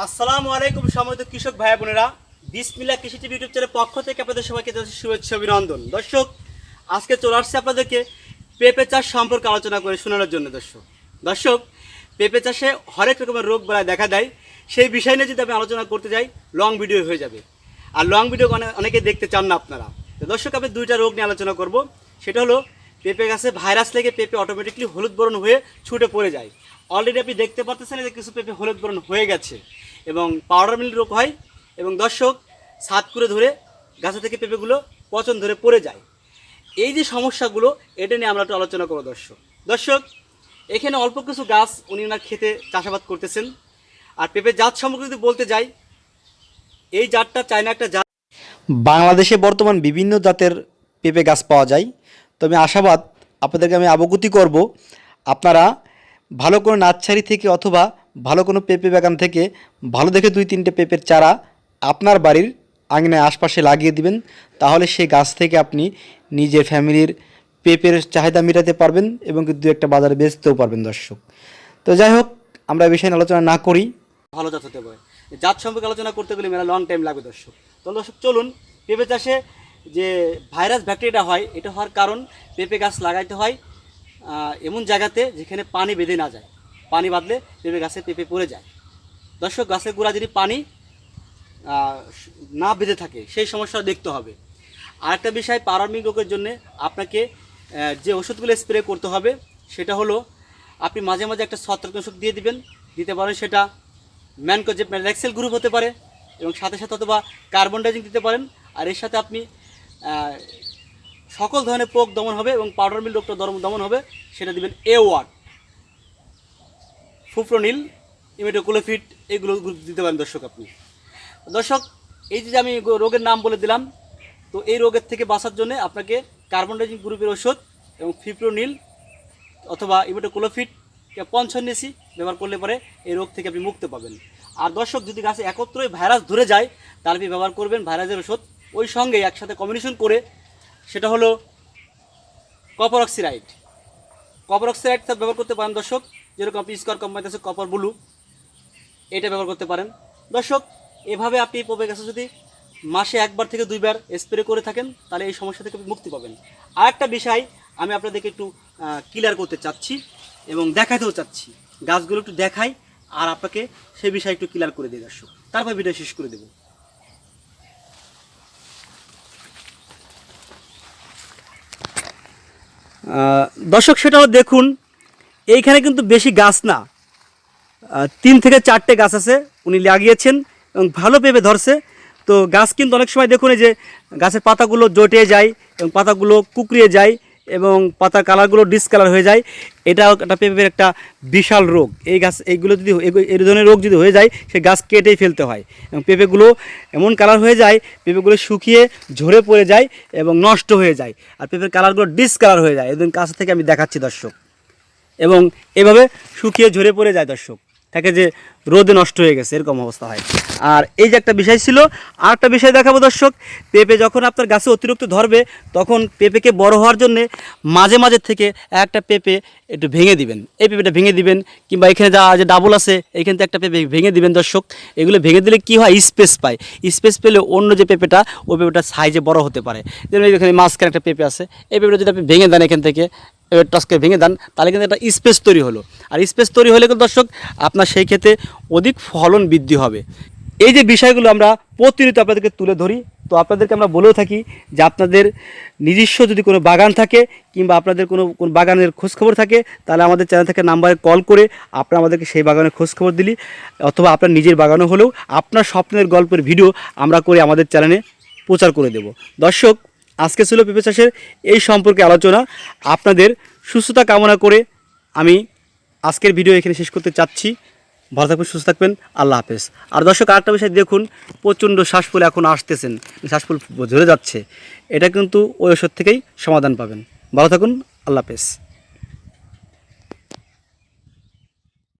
আসসালামু আলাইকুম সম্মানিত কৃষক ভাই বোনেরা। বিসমিল্লা কৃষি টিভি ইউটিউব চ্যানেলের পক্ষ থেকে আপনাদের সবাইকে জানাচ্ছি শুভেচ্ছা অভিনন্দন। দর্শক, আজকে চলে আসছে আপনাদেরকে পেঁপে চাষ সম্পর্কে আলোচনা করে শোনানোর জন্য, দর্শক। দর্শক, পেঁপে চাষে হরেক রকমের রোগ বেলায় দেখা দেয়। সেই বিষয় নিয়ে যদি আমি আলোচনা করতে যাই লং ভিডিও হয়ে যাবে। আর লং ভিডিও অনেকে দেখতে চান না আপনারা। দর্শক, আমি দুইটা রোগ নিয়ে আলোচনা করব। সেটা হলো পেঁপে গাছে ভাইরাস লেগে পেঁপে অটোমেটিকলি হলুদ বরণ হয়ে ছুটে পড়ে যায়। অলরেডি আপনি দেখতে পাচ্ছেন যে কিছু পেঁপে হলুদ বরণ হয়ে গেছে এবং পাউডার মিল রোগ হয় এবং দর্শক ছাদ করে ধরে গাছে থেকে পেঁপেগুলো পচন ধরে পড়ে যায়। এই যে সমস্যাগুলো, এটা নিয়ে আমরা একটু আলোচনা করব দর্শক। দর্শক, এখানে অল্প কিছু গাছ উনি ওনার খেতে চাষাবাদ করতেছেন। আর পেঁপে জাত সম্পর্কে যদি বলতে যাই, এই জাতটা চায়না একটা জাত। বাংলাদেশে বর্তমান বিভিন্ন জাতের পেঁপে গাছ পাওয়া যায়। তবে আশাবাদ আপনাদেরকে আমি অবগতি করব। আপনারা ভালো কোনো নার্সারি থেকে অথবা ভালো কোনো পেঁপে বাগান থেকে ভালো দেখে দুই তিনটে পেঁপের চারা আপনার বাড়ির আঙিনায় আশপাশে লাগিয়ে দিবেন। তাহলে সেই গাছ থেকে আপনি নিজের ফ্যামিলির পেঁপের চাহিদা মেটাতে পারবেন এবং দু একটা বাজারে বেচতেও পারবেন দর্শক। তো যাই হোক, আমরা বিষয়ে আলোচনা না করি। ভালো জাত হতে পারে। জাত সম্পর্কে আলোচনা করতে গেলে মেলা লং টাইম লাগবে দর্শক। তো দর্শক, চলুন, পেঁপে চাষে যে ভাইরাস ব্যাকটেরিয়া হয়, এটা হওয়ার কারণ পেঁপে গাছ লাগাইতে হয় এমন জায়গাতে যেখানে পানি বেঁধে না যায়। পানি বাঁধলে পেঁপে গাছে পেঁপে পড়ে যায়। দর্শক, গাছের গোড়া যদি পানি না বেঁধে থাকে, সেই সমস্যা দেখতে হবে। আরেকটা বিষয় পারমিক রোগের জন্য আপনাকে যে ওষুধগুলো স্প্রে করতে হবে, সেটা হলো, আপনি মাঝে মাঝে একটা ছত্রাকনাশক দিয়ে দিবেন, দিতে পারেন সেটা ম্যানকো যে ম্যালাক্সেল গ্রুপ হতে পারে এবং সাথে সাথে অথবা কার্বন ডাইজিং দিতে পারেন। আর এর সাথে আপনি সকল ধরনের পোক দমন হবে এবং পাউডার মিল রোগটা দমন হবে, সেটা দিবেন এ ওয়াট ফুপ্রোনিল ইমেটোকুলোফিট এগুলো দিতে পারেন দর্শক আপনি। দর্শক, এই যে আমি রোগের নাম বলে দিলাম, তো এই রোগের থেকে বাঁচার জন্য আপনাকে কার্বন ডাইজিং গ্রুপের ওষুধ এবং ফিপ্রোনিল অথবা ইমেটোকুলোফিট পঞ্চন্নেসি ব্যবহার করলে পরে এই রোগ থেকে আপনি মুক্তি পাবেন। আর দর্শক, যদি গাছে একত্রই ভাইরাস ধরে যায়, তাহলে আপনি ব্যবহার করবেন ভাইরাসের ওষুধ ওই সঙ্গে একসাথে কম্বিনেশন করে সেটা হলো কপার অক্সিরাইড কপার অক্সিরাইড ব্যবহার করতে পারেন দর্শক, যেরকম আপনি স্কোয়ার কোম্পানিতে আছে কপার ব্লু এটা ব্যবহার করতে পারেন। দর্শক, এভাবে আপনি পপে গাছে যদি মাসে একবার থেকে দুইবার স্প্রে করে থাকেন, তাহলে এই সমস্যা থেকে মুক্তি পাবেন। আর একটা বিষয় আমি আপনাদেরকে একটু ক্লিয়ার করতে চাচ্ছি এবং দেখাতেও চাচ্ছি। গাছগুলো একটু দেখাই, আর আপনাকে সেই বিষয়ে একটু ক্লিয়ার করে দিই দর্শক। তারপর ভিডিও শেষ করে দেবো। দর্শক, সেটাও দেখুন, এইখানে কিন্তু বেশি গাছ না। তিন থেকে চারটে গাছ আছে, উনি লাগিয়েছেন এবং ভালো পেঁপে ধরছে। তো গাছ কিন্তু অনেক সময় দেখুন এই যে গাছের পাতাগুলো জটে যায় এবং পাতাগুলো কুকড়িয়ে যায়। এবং পাতার কালারগুলো ডিসকালার হয়ে যায়। এটা একটা পেঁপের একটা বিশাল রোগ। এই গাছ, এইগুলো যদি এই ধরনের রোগ যদি হয়ে যায়, সে গাছ কেটেই ফেলতে হয়। এবং পেঁপেগুলো এমন কালার হয়ে যায়, পেঁপেগুলো শুকিয়ে ঝরে পড়ে যায় এবং নষ্ট হয়ে যায়। আর পেঁপের কালারগুলো ডিসকালার হয়ে যায়। এদিন কাছ থেকে আমি দেখাচ্ছি দর্শক। এবং এভাবে শুকিয়ে ঝরে পড়ে যায় দর্শক। থাকে যে রোদে নষ্ট হয়ে গেছে, এরকম অবস্থা হয়। আর এই যে একটা বিষয় ছিল আর একটা বিষয় দেখাবো দর্শক, পেঁপে যখন আপনার গাছে অতিরিক্ত ধরবে, তখন পেঁপেকে বড় হওয়ার জন্য মাঝে মাঝে থেকে একটা পেঁপে একটু ভেঙে দিবেন। এই পেঁপেটা ভেঙে দিবেন, কিংবা এখানে যা যে ডাবল আছে, এখান থেকে একটা পেঁপে ভেঙে দিবেন দর্শক। এগুলো ভেঙে দিলে কি হয়? স্পেস পায়। স্পেস পেলে অন্য যে পেঁপেটা, ওই পেঁপেটা সাইজে বড় হতে পারে। যেমন এখানে মাঝখানে একটা পেঁপে আছে। এই পেঁপেটা যদি আপনি ভেঙে দেন এখান থেকে এবার টসকে ভেঙে দেন, তাহলে কিন্তু একটা স্পেস তৈরি হলো। আর স্পেস তৈরি হলে কিন্তু দর্শক, আপনার সেই ক্ষেত্রে অধিক ফলন বৃদ্ধি হবে। এই যে বিষয়গুলো আমরা প্রতিনিয়ত আপনাদেরকে তুলে ধরি, তো আপনাদেরকে আমরা বলেও থাকি যে আপনাদের নিজস্ব যদি কোনো বাগান থাকে কিংবা আপনাদের কোনো কোনো বাগানের খোঁজখবর থাকে, তাহলে আমাদের চ্যানেল থেকে নাম্বারে কল করে আপনারা আমাদেরকে সেই বাগানের খোঁজখবর দিলি, অথবা আপনার নিজের বাগানও হলেও আপনার স্বপ্নের গল্পের ভিডিও আমরা করে আমাদের চ্যানেলে প্রচার করে দেব। দর্শক, আজকে ছিল পেঁপে চাষের এই সম্পর্কে আলোচনা। আপনাদের সুস্থতা কামনা করে আমি আজকের ভিডিও এখানে শেষ করতে চাচ্ছি। ভালো থাকবেন, সুস্থ থাকবেন। আল্লাহ হাফেজ। আর দর্শক, আরেকটা বিষয় দেখুন, প্রচণ্ড শ্বাসফুল এখন আসতেছেন। শ্বাসফুল ঝরে যাচ্ছে। এটা কিন্তু ওই ওষুধ থেকেই সমাধান পাবেন। ভালো থাকুন, আল্লাহ হাফেজ।